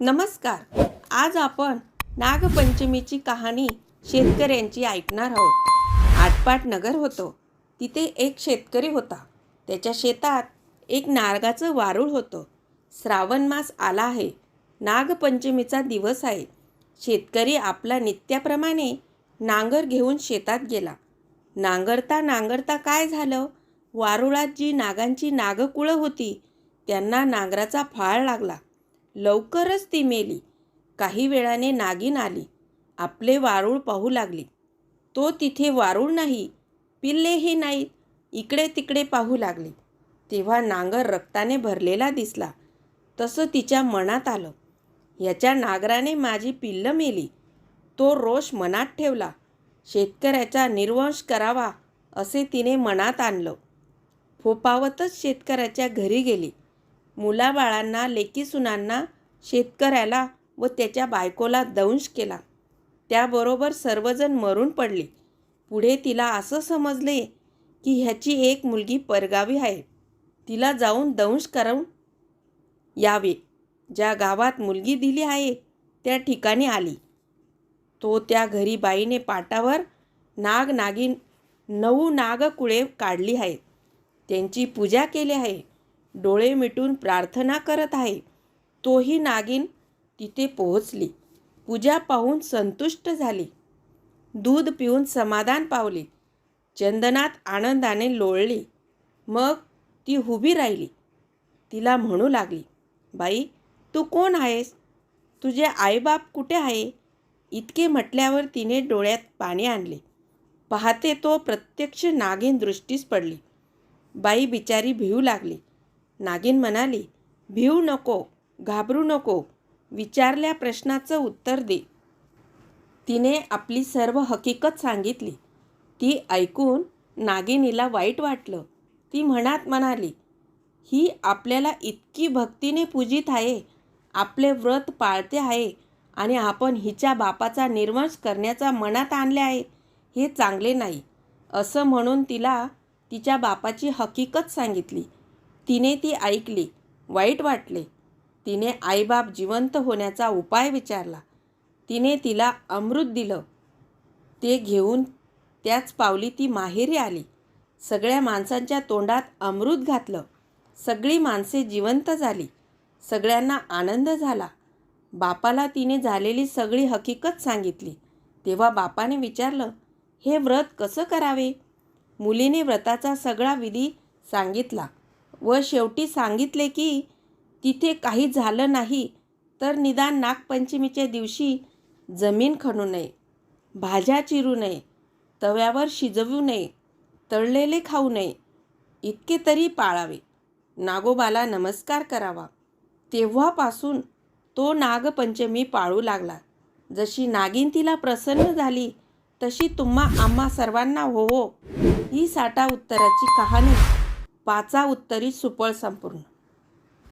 नमस्कार. आज आपण नागपंचमीची कहाणी शेतकऱ्यांची ऐकणार आहोत. आटपाट नगर होतो. तिथे एक शेतकरी होता. त्याच्या शेतात एक नागाचं वारूळ होतं. श्रावण मास आला आहे. नागपंचमीचा दिवस आहे. शेतकरी आपला नित्याप्रमाणे नांगर घेऊन शेतात गेला. नांगरता नांगरता काय झालं? वारुळात जी नागांची नागकुळं होती त्यांना नांगराचा फाळ लागला. लवकरच ती मेली. काही वेळाने नागिन आली. आपले वारूळ पाहू लागली. तो तिथे वारूळ नाही पिल्लेही नाहीत इकडे तिकडे पाहू लागली. तेव्हा नांगर रक्ताने भरलेला दिसला. तसं तिच्या मनात आलं. याच्या नागराने माझी पिल्लं मेली. तो रोष मनात ठेवला. शेतकऱ्याचा निर्वंश करावा असे तिने मनात आणलं. फोपावतच शेतकऱ्याच्या घरी गेली. मुलाबाळांना लेकीसुनांना शेतकऱ्याला व त्याच्या बायकोला दंश केला. त्याबरोबर सर्वजण मरून पडले. पुढे तिला असं समजले की ह्याची एक मुलगी परगावी आहे. तिला जाऊन दंश करून यावे. ज्या गावात मुलगी दिली आहे त्या ठिकाणी आली. तो त्या घरी बाईने पाटावर नाग नागिन नऊ नागकुळे काढली आहेत. त्यांची पूजा केली आहे. डोळे मिटून प्रार्थना करत आहे. तोही नागिन तिथे पोहोचली. पूजा पाहून संतुष्ट झाली. दूध पिऊन समाधान पावले. चंदनात आनंदाने लोळली. मग ती उभी राहिली. तिला म्हणू लागली बाई तू कोण आहेस? तुझे आईबाप कुठे आहे? इतके म्हटल्यावर तिने डोळ्यात पाणी आणले. पाहते तो प्रत्यक्ष नागिन दृष्टीस पडली. बाई बिचारी भिवू लागली. नागिन म्हणाली भिऊ नको घाबरू नको विचारल्या प्रश्नाचं उत्तर दे. तिने आपली सर्व हकीकत सांगितली. ती ऐकून नागिनीला वाईट वाटलं. ती म्हणत म्हणाली ही आपल्याला इतकी भक्तीने पूजित आहे आपले व्रत पाळते आहे आणि आपण हिच्या बापाचा निर्वंश करण्याचा मनात आणले आहे हे चांगले नाही. असं म्हणून तिला तिच्या बापाची हकीकत सांगितली. तिने ती ऐकली वाईट वाटले. तिने आईबाप जिवंत होण्याचा उपाय विचारला. तिने तिला अमृत दिलं. ते घेऊन त्याच पावली ती माहेरी आली. सगळ्या माणसांच्या तोंडात अमृत घातलं. सगळी माणसे जिवंत झाली. सगळ्यांना आनंद झाला. बापाला तिने झालेली सगळी हकीकत सांगितली. तेव्हा बापाने विचारलं हे व्रत कसं करावे? मुलीने व्रताचा सगळा विधी सांगितला. व शेवटी सांगितले की तिथे काही झालं नाही तर निदान नागपंचमीच्या दिवशी जमीन खणू नये भाज्या चिरू नये तव्यावर शिजवू नये तळलेले खाऊ नये इतके तरी पाळावे. नागोबाला नमस्कार करावा. तेव्हापासून तो नागपंचमी पाळू लागला. जशी नागिन तिला प्रसन्न झाली तशी तुम्हा आम्हा सर्वांना हो हो ही साठा उत्तराची कहाणी. पाचा उत्तरी सुपळ संपूर्ण.